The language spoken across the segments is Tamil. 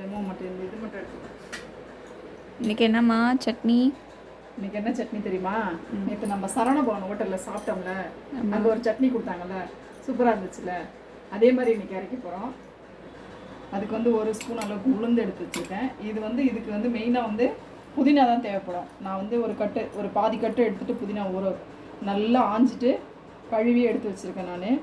லெமோ மட்டும் இந்த இது மட்டும் எடுத்துக்கோ. இன்னைக்கு என்னம்மா? சட்னி? இன்னைக்கு என்ன சட்னி தெரியுமா? நேற்று நம்ம சரவணபவன் ஹோட்டலில் சாப்பிட்டோம்ல அங்கே ஒரு சட்னி கொடுத்தாங்கல்ல சூப்பராக இருந்துச்சுல? அதே மாதிரி இன்னைக்கு இறக்கி போகிறோம் அதுக்கு வந்து ஒரு ஸ்பூன் அளவுக்கு உளுந்து எடுத்து வச்சுருக்கேன். இது வந்து இதுக்கு வந்து மெயினாக வந்து புதினா தான் தேவைப்படும். நான் வந்து ஒரு கட்டு ஒரு பாதி கட்டு எடுத்துகிட்டு புதினா ஊற நல்லா ஆஞ்சிட்டு கழுவி எடுத்து வச்சுருக்கேன் நான்.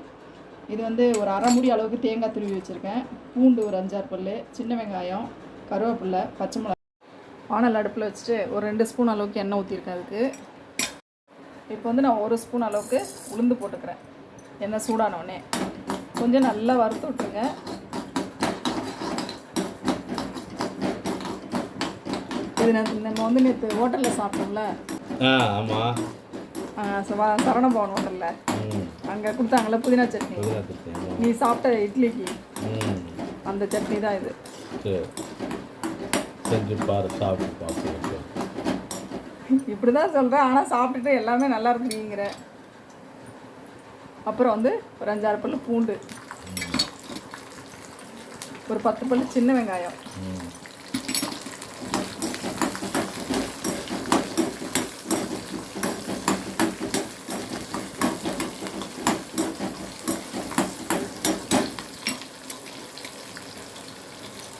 இது வந்து ஒரு அரை மூடி அளவுக்கு தேங்காய் துருவி வச்சுருக்கேன். பூண்டு ஒரு அஞ்சாறு பல் சின்ன வெங்காயம் கருவேப்பிலை பச்சை மிளகா. வானல் அடுப்பில் வச்சுட்டு ஒரு ரெண்டு ஸ்பூன் அளவுக்கு எண்ணெய் ஊற்றிருக்கேன் அதுக்கு. இப்போ வந்து நான் ஒரு ஸ்பூன் அளவுக்கு உளுந்து போட்டுக்கிறேன். எண்ணெய் சூடானோடனே கொஞ்சம் நல்லா வறுத்து விட்டுருங்க. இது நான் நம்ம வந்து நேற்று ஹோட்டலில் சாப்பிட்டோம்ல? ஆ ஆமாம் சரவணபவன் ஹோட்டலில். அங்கே கொடுத்தாங்கல்ல புதினா சட்னி. புதினா சட்னி ஆமாம் நீ சாப்பிட்ட இட்லிக்கு. அந்த சட்னி தான் இது. சரி. செஞ்சு பாரு சாப்பிட்டு பார்ப்போம் இப்படி தான் சொல்கிறேன் ஆனால் சாப்பிட்டுட்டு எல்லாமே நல்லா இருக்குங்கிற அப்புறம் வந்து ஒரு அஞ்சாறு பல்லு பூண்டு. ஒரு பத்து பல்லு சின்ன வெங்காயம்.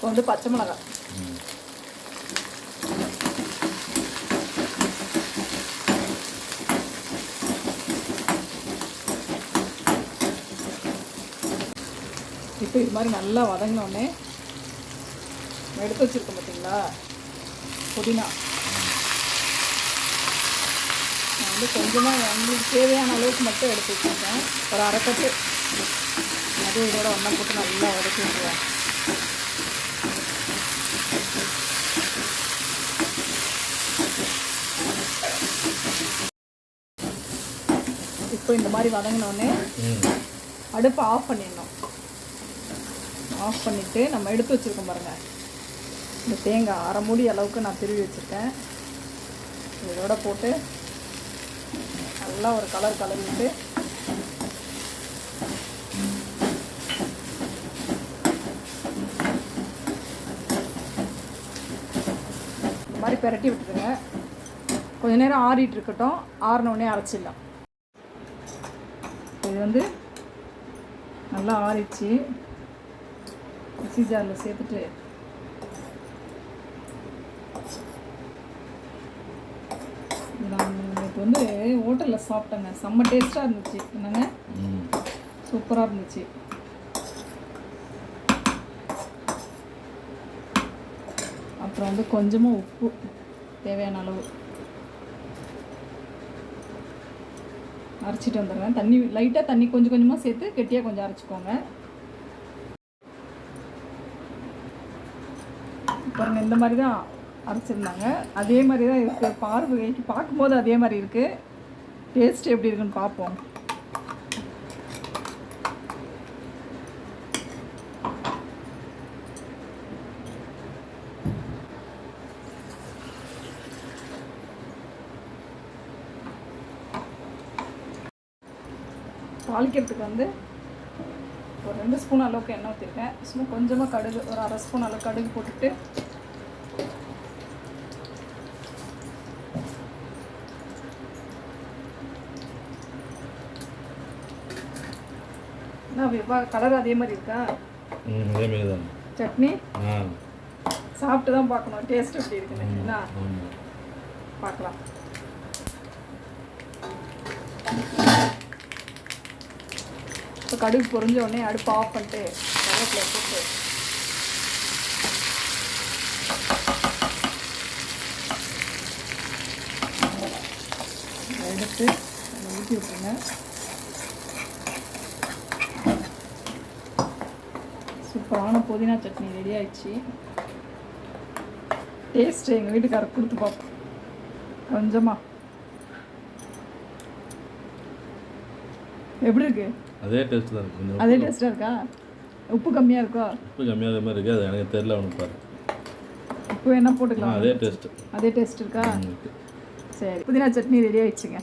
இப்போ வந்து பச்சை மிளகாய் இப்போ இது மாதிரி நல்லா வதங்கினோடனே எடுத்து வச்சுருக்கோம் பார்த்தீங்களா? புதினா. நான் வந்து கொஞ்சமாக எங்களுக்கு தேவையான அளவுக்கு மட்டும் எடுத்து வச்சுருக்கேன். ஒரு அரைக்கட்டு அது இதோட ஒன்றா போட்டு நல்லா வதக்கி விட்டுருவேன். இப்போ இந்த மாதிரி வதங்கினோடனே அடுப்பை ஆஃப் பண்ணிடணும். ஆஃப் பண்ணிவிட்டு நம்ம எடுத்து வச்சுருக்கோம் பாருங்க. இந்த தேங்காய் அரை மூடி அளவுக்கு நான் திருவி வச்சுருக்கேன். இதோட போட்டு நல்லா ஒரு கலர் கலரிட்டு இந்த மாதிரி பிரட்டி விட்டுருங்க கொஞ்ச நேரம் ஆறிட்டு இருக்கட்டும். ஆறினோடனே அரைச்சிடலாம். இது வந்து நல்லா ஆறிடுச்சு. மிக்ஸி ஜாரில் சேர்த்துட்டு. நான் நேற்று வந்து ஹோட்டலில் சாப்பிட்டேங்க. செம்ம டேஸ்ட்டாக இருந்துச்சு. என்னங்க? சூப்பராக இருந்துச்சு. அப்புறம் வந்து கொஞ்சமாக உப்பு தேவையான அளவு. அரைச்சிட்டு வந்துடுறேன். தண்ணி லைட்டாக தண்ணி கொஞ்சம் கொஞ்சமாக சேர்த்து கெட்டியாக கொஞ்சம் அரைச்சிக்கோங்க. இப்போ இந்த மாதிரி தான் அரைச்சிருந்தாங்க. அதே மாதிரி தான் இருக்குது பார்வைக்கு பார்க்கும்போது அதே மாதிரி இருக்குது டேஸ்ட் எப்படி இருக்குன்னு பார்ப்போம். தாளிக்கிறதுக்கு வந்து ஒரு ரெண்டு ஸ்பூன் அளவுக்கு எண்ணெய் ஊற்றிருக்கேன் சும்மா கொஞ்சமாக கடுகு ஒரு அரை ஸ்பூன் அளவு கடுகு போட்டுட்டு. கலர் அதே மாதிரி இருக்கா? அதே மாதிரி தான். சட்னி? சாப்பிட்டு தான் பார்க்கணும். டேஸ்ட் எப்படி இருக்குன்னு என்ன பார்க்கலாம். இப்போ கடுகு பொறிஞ்ச உடனே அடுப்பு ஆஃப் பண்ணிட்டு கருவேப்பிலை போட்டு. எடுத்து ஊற்றி விட்டுருங்க. சூப்பரான புதினா சட்னி ரெடி ஆயிடுச்சு. டேஸ்ட்டு எங்கள் வீட்டுக்காரர் கொடுத்து பார்ப்போம். கொஞ்சமாக எப்படி இருக்கு? அதே டேஸ்ட் தான் இருக்கு. கொஞ்சம் அதே டேஸ்ட்டாக இருக்கா? உப்பு கம்மியாக இருக்கோ? உப்பு கம்மியாக மாதிரி இருக்குது அது எனக்கு தெரியல ஒன்று பாரு. உப்பு என்ன ஆ போட்டுக்கலாம் அதே டேஸ்ட்டு அதே டேஸ்ட் இருக்கா? இருக்கு. சரி புதினா சட்னி ரெடி ஆயிடுச்சுங்க.